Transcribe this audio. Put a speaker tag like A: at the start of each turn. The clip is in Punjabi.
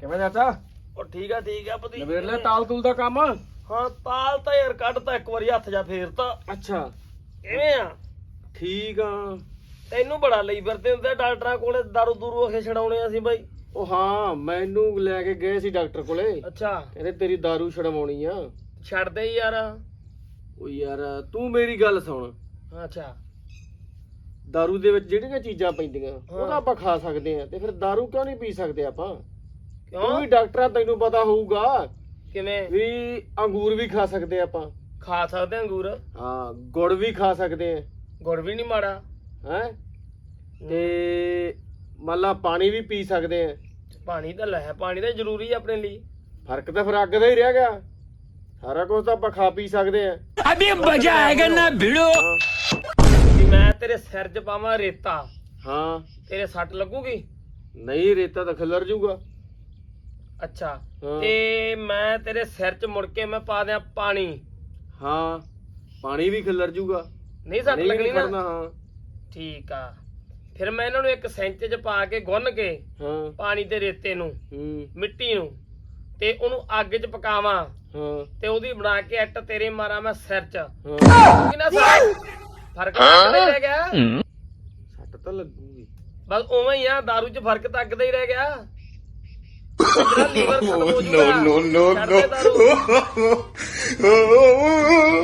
A: ਕਿਵੇਂ ਚਾਚਾ?
B: ਉਹ ਠੀਕ ਆ ਠੀਕ ਆ ਭਤੀਜੇ
A: ਨਵੇੜ ਲੈ ਤਾਲ ਤੁਲ ਦਾ ਕੰਮ।
B: ਹਾਂ ਤਾਲ ਤਾਂ ਯਾਰ ਕੱਢਤਾ ਇੱਕ ਵਾਰੀ ਹੱਥ ਜਾ ਫੇਰਤਾ
A: ਅੱਛਾ।
B: ਕਿਵੇਂ ਆ?
A: ਠੀਕ ਆ।
B: ਤੈਨੂੰ ਬੜਾ ਲਈ ਫਿਰਦੇ ਹੁੰਦੇ ਡਾਕਟਰਾਂ ਕੋਲੇ ਦਾਰੂ ਦੂਰੂ ਅਖੇ ਛਡਾਉਣੇ ਅਸੀਂ ਬਾਈ।
A: ਉਹ ਹਾਂ ਮੈਨੂੰ ਲੈ ਕੇ ਗਏ ਸੀ ਡਾਕਟਰ ਕੋਲੇ।
B: ਅੱਛਾ।
A: ਕਹਿੰਦੇ ਤੇਰੀ ਦਾਰੂ ਛਡਵਾਉਣੀ ਆ।
B: ਛੱਡ ਦੇ ਯਾਰ।
A: ਉਹ ਯਾਰ ਤੂੰ ਮੇਰੀ ਗੱਲ ਸੁਣ।
B: ਅੱਛਾ।
A: ਦਾਰੂ ਦੇ ਵਿੱਚ ਜਿਹੜੀਆਂ ਚੀਜ਼ਾਂ ਪੈਂਦੀਆਂ ਉਹ ਆਪਾਂ ਖਾ ਸਕਦੇ ਆ ਤੇ ਫਿਰ ਦਾਰੂ ਕਿਉਂ ਨਹੀਂ ਪੀ ਸਕਦੇ ਆਪਾਂ?
B: ਕਿਉਂ?
A: ਵੀ ਡਾਕਟਰ ਆ ਤੈਨੂੰ ਪਤਾ ਹੋਊਗਾ।
B: ਕਿਵੇਂ?
A: ਵੀ ਅੰਗੂਰ ਵੀ ਖਾ ਸਕਦੇ ਆਪਾਂ।
B: ਖਾ ਸਕਦੇ ਆ ਅੰਗੂਰ?
A: ਹਾਂ ਗੁੜ ਵੀ ਖਾ ਸਕਦੇ ਆ।
B: ਗੁੜ ਵੀ ਨਹੀਂ ਮਾੜਾ।
A: ਹੈ? ਤੇ ਮੱਲਾ ਪਾਣੀ ਵੀ ਪੀ ਸਕਦੇ ਆ।
B: ਪਾਣੀ ਤਾਂ ਲੈ ਪਾਣੀ ਤਾਂ ਜ਼ਰੂਰੀ ਆ ਆਪਣੇ ਲਈ।
A: ਫ਼ਰਕ ਤਾਂ ਫਿਰ ਅੱਗ ਦਾ ਹੀ ਰਹਿ ਗਿਆ। ਸਾਰਾ ਕੁਝ ਤਾਂ ਆਪਾਂ ਖਾ ਪੀ ਸਕਦੇ ਆ।
C: ਅਬੇ ਮਜ਼ਾ ਆਏਗਾ ਨਾ ਭਿੜੋ
B: ਕਿ ਮੈਂ ਤੇਰੇ ਸਿਰ 'ਚ ਪਾਵਾਂ ਰੇਤਾ।
A: ਹਾਂ।
B: ਤੇਰੇ ਸੱਟ ਲੱਗੂਗੀ?
A: ਨਹੀਂ ਰੇਤਾ ਤਾਂ ਖਿਲਰ ਜੂਗਾ।
B: ਅੱਛਾ।
A: ਹਾਂ।
B: ਤੇ ਮੈਂ ਤੇਰੇ ਸਿਰ 'ਚ ਮੁੜ ਕੇ ਮੈਂ ਪਾ ਦਿਆਂ ਪਾਣੀ।
A: ਹਾਂ ਪਾਣੀ ਵੀ ਖਿਲਰ ਜਾਊਗਾ
B: ਨਹੀਂ ਸੱਟ ਲੱਗਣੀ ਨਾ?
A: ਹਾਂ।
B: ਠੀਕ ਆ। ਫਿਰ ਮੈਂ ਇਹਨਾਂ ਨੂੰ ਇੱਕ ਸੈਂਚ 'ਚ ਪਾ ਕੇ ਗੁੰਨ ਕੇ
A: ਹਾਂ।
B: ਪਾਣੀ ਤੇ ਰੇਤੇ ਨੂੰ
A: ਹੂੰ।
B: ਮਿੱਟੀ ਨੂੰ ਤੇ ਉਹਨੂੰ ਅੱਗ 'ਚ ਪਕਾਵਾਂ।
A: ਹਾਂ।
B: ਤੇ ਉਹਦੀ ਬਣਾ ਕੇ ਇੱਟ ਤੇਰੇ ਮਾਰਾਂ ਮੈਂ ਸਿਰ 'ਚ।
A: ਹਾਂ।
B: ਕਿੰਨਾ ਫ਼ਰਕ ਤਾਂ ਨਹੀਂ ਰਹਿ ਗਿਆ।
A: ਸੱਟ ਤਾਂ ਲੱਗੂਗੀ।
B: ਬਸ ਉਵੇਂ ਹੀ ਆ दारू 'ਚ ਫ਼ਰਕ ਤਾਂ ਅੱਗ ਦਾ ਹੀ ਰਹਿ ਗਿਆ। ਤੇਰਾ ਲੀਵਰ ਖਤਮ ਹੋ ਜਾਊਗਾ ਨੋ ਨੋ ਨੋ